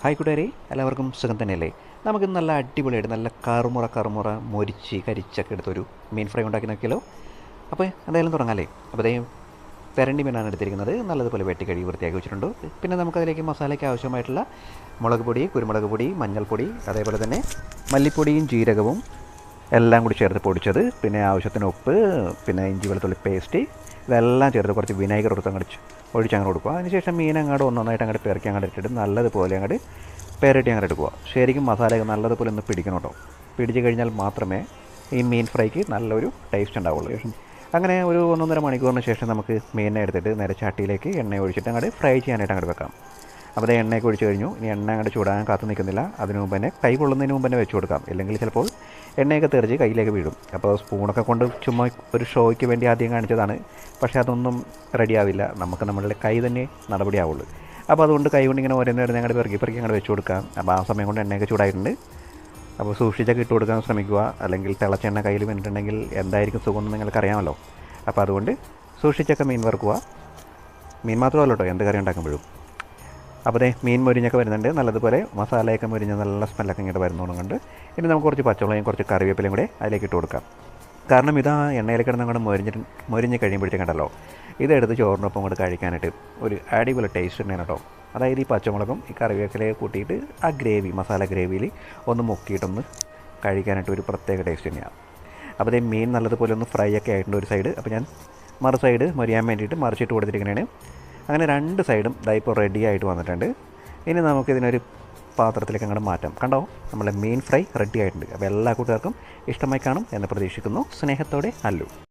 Hi കൂട്ടുകാരെ എല്ലാവർക്കും സുഖം തന്നെയല്ലേ? നമുക്ക് നല്ല അടിപൊളിയായിട്ട് നല്ല കറുമുറ കറുമുറ മൊരിച്ച് കരിച്ചൊക്കെ എടുത്തൊരു മീൻ ഫ്രൈ ഉണ്ടാക്കി നോക്കിയാലോ അപ്പോൾ എന്തായാലും തുടങ്ങാമല്ലേ അപ്പോൾ അതേ പെരണ്ടി മീനാണ് എടുത്തിരിക്കുന്നത്. നല്ലതുപോലെ വെട്ടി കഴുകി വൃത്തിയാക്കി വെച്ചിട്ടുണ്ട്. പിന്നെ നമുക്കതിലേക്ക് മസാലയ്ക്ക് ആവശ്യമായിട്ടുള്ള മുളക് പൊടി കുരുമുളക് പൊടി മഞ്ഞൾപ്പൊടി അതേപോലെ തന്നെ മല്ലിപ്പൊടിയും ജീരകവും എല്ലാം കൂടി ചേർത്ത് പൊടിച്ചത്. പിന്നെ ആവശ്യത്തിന് ഉപ്പ് പിന്നെ ഇഞ്ചി വെളുത്തുള്ളി പേസ്റ്റ് ഇതെല്ലാം ചേർത്ത് കുറച്ച് വിനാഗിർ കൊടുത്ത് അങ്ങോട്ട് ഒഴിച്ച് അങ്ങോട്ട് കൊടുക്കുക. അതിനുശേഷം മീൻ അങ്ങോട്ട് ഒന്നൊന്നായിട്ട് അങ്ങോട്ട് പെരക്കി അങ്ങോട്ട് ഇട്ടിട്ട് നല്ലതുപോലെ അങ്ങോട്ട് പെരട്ടി അങ്ങോട്ട് എടുക്കുക. ശരിക്കും മസാലയൊക്കെ നല്ലതുപോലെ ഒന്ന് പിടിക്കണം കേട്ടോ. പിടിച്ച് കഴിഞ്ഞാൽ മാത്രമേ ഈ മീൻ ഫ്രൈക്ക് നല്ലൊരു ടേസ്റ്റ് ഉണ്ടാവുള്ളൂ. അങ്ങനെ ഒരു ഒന്നൊന്നര മണിക്കൂറിന് ശേഷം നമുക്ക് മീനിനെ എടുത്തിട്ട് നേരെ ചട്ടിയിലേക്ക് എണ്ണ ഒഴിച്ചിട്ട് അങ്ങോട്ട് ഫ്രൈ ചെയ്യാനായിട്ട് അങ്ങോട്ട് വെക്കാം. അപ്പോൾ എണ്ണയൊക്കെ ഒഴിച്ച് കഴിഞ്ഞു. ഇനി എണ്ണ അങ്ങോട്ട് ചൂടാൻ കാത്തു നിൽക്കുന്നില്ല. അതിനു മുമ്പ് തന്നെ കൈ കൊള്ളുന്നതിന് മുമ്പ് തന്നെ വെച്ച് കൊടുക്കാം. ഇല്ലെങ്കിൽ ചിലപ്പോൾ എണ്ണയൊക്കെ തെറിച്ച് കയ്യിലേക്ക് വീഴും. അപ്പോൾ സ്പൂണൊക്കെ കൊണ്ട് ചുമ്മാ ഒരു ഷോയ്ക്ക് വേണ്ടി ആദ്യം കാണിച്ചതാണ്. പക്ഷേ അതൊന്നും റെഡിയാവില്ല നമുക്ക് നമ്മളുടെ കൈ തന്നെ നടപടിയാവുള്ളൂ അപ്പോൾ അതുകൊണ്ട് കൈ കൊണ്ട് ഇങ്ങനെ ഓരോന്നേരം ഞങ്ങളുടെ പെറുക്കി പെറുക്കി അങ്ങോട്ട് വെച്ച് കൊടുക്കാം. അപ്പോൾ ആ സമയം കൊണ്ട് എണ്ണയൊക്കെ ചൂടായിട്ടുണ്ട്. അപ്പോൾ സൂക്ഷിച്ചൊക്കെ ഇട്ട് കൊടുക്കാൻ ശ്രമിക്കുക. അല്ലെങ്കിൽ തിളച്ച എണ്ണ കയ്യിൽ വീണിട്ടുണ്ടെങ്കിൽ എന്തായിരിക്കും സുഖം എന്ന് നിങ്ങൾക്ക് അറിയാമല്ലോ. അപ്പോൾ അതുകൊണ്ട് സൂക്ഷിച്ചൊക്കെ മീൻ വറുക്കുക. മീൻ മാത്രമല്ല കേട്ടോ എന്ത് കറി ഉണ്ടാക്കുമ്പോഴും. അപ്പോൾ അതേ മീൻ മൊരിഞ്ഞൊക്കെ വരുന്നുണ്ട്. നല്ലതുപോലെ മസാലയൊക്കെ മുരിഞ്ഞ് നല്ല സ്മെല്ലൊക്കെ ഇങ്ങോട്ട് വരുന്നതുകൊണ്ട് ഇനി നമുക്ക് കുറച്ച് പച്ചമുളകും കുറച്ച് കറിവേപ്പിലയും കൂടെ അതിലേക്ക് ഇട്ട് കൊടുക്കാം. കാരണം ഇതാ എണ്ണയിൽ കിടന്ന് അങ്ങോട്ട് മൊരിഞ്ഞിട്ട് മൊരിഞ്ഞ് കഴിയുമ്പോഴത്തേക്കുണ്ടല്ലോ ഇതെടുത്ത് ചോറിനൊപ്പം കൂടെ കഴിക്കാനായിട്ട് ഒരു അടിപൊളി ടേസ്റ്റ് തന്നെയാണ് കേട്ടോ. അതായത് ഈ പച്ചമുളകും ഈ കറിവേപ്പിലയെ കൂട്ടിയിട്ട് ആ ഗ്രേവി മസാല ഗ്രേവിയിൽ ഒന്ന് മുക്കിയിട്ടൊന്ന് കഴിക്കാനായിട്ട് ഒരു പ്രത്യേക ടേസ്റ്റ് തന്നെയാണ്. അപ്പോൾ അതേ മീൻ നല്ലതുപോലെ ഒന്ന് ഫ്രൈ ഒക്കെ ആയിട്ടുണ്ട് ഒരു സൈഡ് അപ്പോൾ ഞാൻ മറു സൈഡ് മൊരിയാൻ വേണ്ടിയിട്ട് മറിച്ചിട്ട് കൊടുത്തിരിക്കുന്നതാണ്. അങ്ങനെ രണ്ട് സൈഡും ദാ റെഡി ആയിട്ട് വന്നിട്ടുണ്ട്. ഇനി നമുക്കിതിനൊരു പാത്രത്തിലേക്ക് അങ്ങോട്ട് മാറ്റാം. കണ്ടോ? നമ്മളെ മീൻ ഫ്രൈ റെഡി ആയിട്ടുണ്ട്. അപ്പോൾ എല്ലാ കൂട്ടുകാർക്കും ഇഷ്ടമായി കാണും എന്ന് പ്രതീക്ഷിക്കുന്നു. സ്നേഹത്തോടെ അല്ലു.